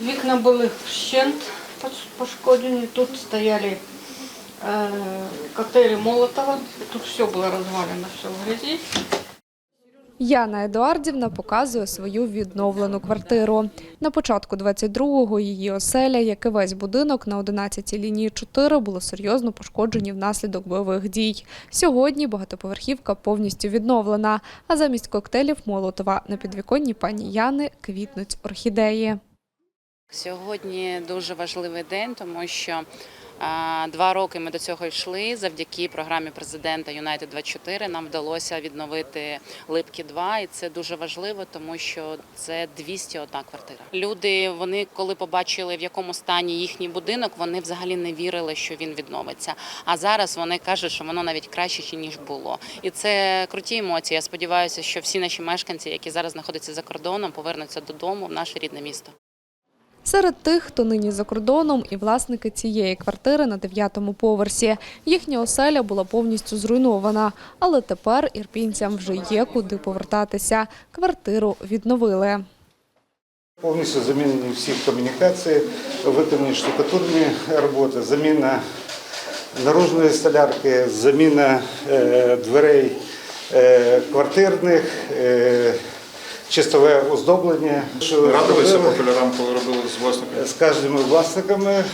Вікна були вщент пошкоджені, тут стояли е, коктейлі Молотова, тут все було розвалено, все в грязі. Яна Едуардівна показує свою відновлену квартиру. На початку 22-го її оселя, як і весь будинок на 11-й лінії 4, були серйозно пошкоджені внаслідок бойових дій. Сьогодні багатоповерхівка повністю відновлена, а замість коктейлів Молотова на підвіконні пані Яни квітнуть орхідеї. Сьогодні дуже важливий день, тому що два роки ми до цього йшли. Завдяки програмі президента Юнайтед 24 нам вдалося відновити Липки 2 і це дуже важливо, тому що це 201 квартира. Люди, вони коли побачили в якому стані їхній будинок, вони взагалі не вірили, що він відновиться. А зараз вони кажуть, що воно навіть краще ніж було. І це круті емоції. Я сподіваюся, що всі наші мешканці, які зараз знаходяться за кордоном, повернуться додому в наше рідне місто. Серед тих, хто нині за кордоном, і власники цієї квартири на дев'ятому поверсі. Їхня оселя була повністю зруйнована, але тепер ірпінцям вже є куди повертатися. Квартиру відновили. Повністю замінені всі комунікації, виконані штукатурні роботи, заміна наружної столярки, заміна е, дверей е, квартирних, е, чистове оздоблення. Радилися робили популярам, коли робили з власниками? з кожними власниками, е,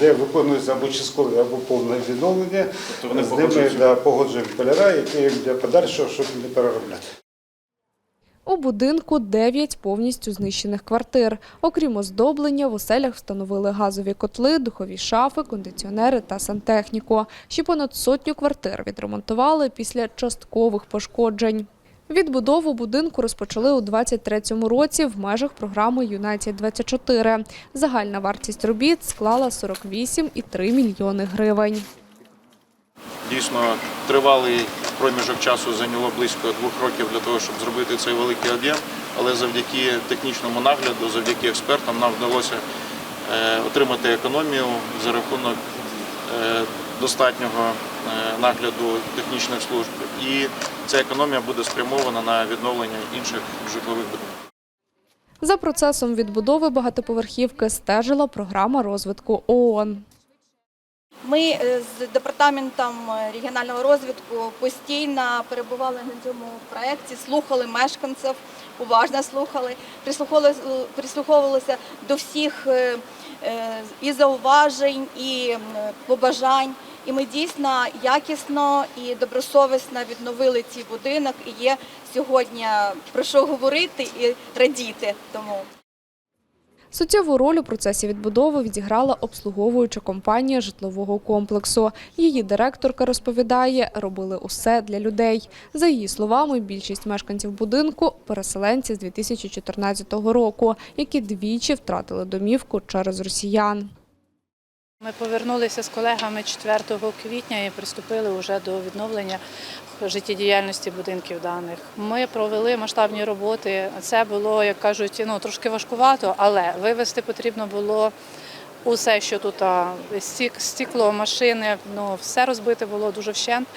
де виконується або часткове, або повне відновлення. Тобто вони з ними да, погоджуємо кольора, які для подальшого, щоб не переробляти. У будинку 9 повністю знищених квартир. Окрім оздоблення, в оселях встановили газові котли, духові шафи, кондиціонери та сантехніку. Ще понад сотню квартир відремонтували після часткових пошкоджень. Відбудову будинку розпочали у 2023 році в межах програми Юнайтед 24 Загальна вартість робіт склала 48,3 мільйони гривень. Дійсно, тривалий проміжок часу зайняло близько двох років для того, щоб зробити цей великий об'єм. Але завдяки технічному нагляду, завдяки експертам, нам вдалося е, отримати економію за рахунок е, достатнього е, нагляду технічних служб. І ця економія буде спрямована на відновлення інших житлових будинків. За процесом відбудови багатоповерхівки стежила програма розвитку ООН. Ми е, з департаментом е, регіонального розвитку постійно перебували на цьому проєкті, слухали мешканців, уважно слухали, прислуховувалися, до всіх е, і зауважень, і побажань. І ми дійсно якісно і добросовісно відновили цей будинок. І є сьогодні про що говорити і радіти тому. Суттєву роль у процесі відбудови відіграла обслуговуюча компанія житлового комплексу. Її директорка розповідає, робили усе для людей. За її словами, більшість мешканців будинку – переселенці з 2014 року, які двічі втратили домівку через росіян. Ми повернулися з колегами 4 квітня і приступили вже до відновлення життєдіяльності будинків даних. Ми провели масштабні роботи. Це було, як кажуть, ну трошки важкувато, але вивезти потрібно було усе, що тут стекло, машини, ну все розбите було дуже вщент.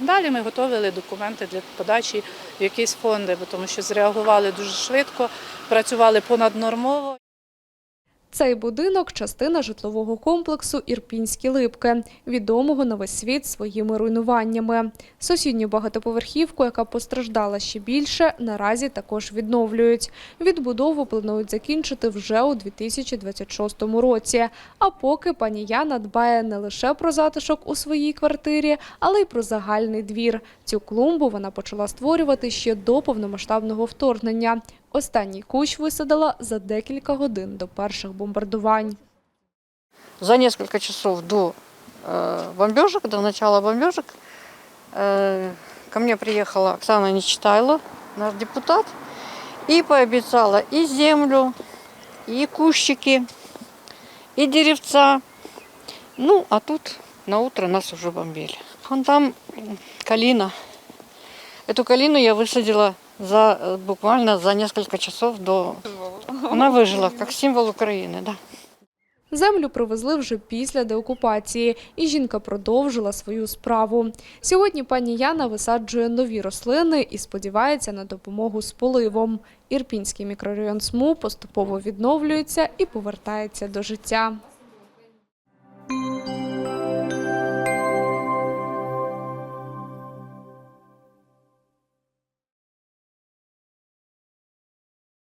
Далі ми готували документи для подачі в якісь фонди, тому що зреагували дуже швидко, працювали понаднормово. Цей будинок – частина житлового комплексу «Ірпінські липки», відомого на весь світ своїми руйнуваннями. Сусідню багатоповерхівку, яка постраждала ще більше, наразі також відновлюють. Відбудову планують закінчити вже у 2026 році. А поки пані Яна дбає не лише про затишок у своїй квартирі, але й про загальний двір. Цю клумбу вона почала створювати ще до повномасштабного вторгнення. Останній кущ висадила за декілька годин до перших бомбардувань. за несколько часов до э, бомбежек, до начала бомбежек, э, ко мне приехала Оксана Нечитайло, наш депутат, и пообещала и землю, и кущики, и деревца. Ну, а тут на утро нас уже бомбили. Вон там м, калина. Эту калину я высадила за, э, буквально за несколько часов до... Она выжила, как символ Украины, да. Землю привезли вже після деокупації, і жінка продовжила свою справу. Сьогодні пані Яна висаджує нові рослини і сподівається на допомогу з поливом. Ірпінський мікрорайон СМУ поступово відновлюється і повертається до життя.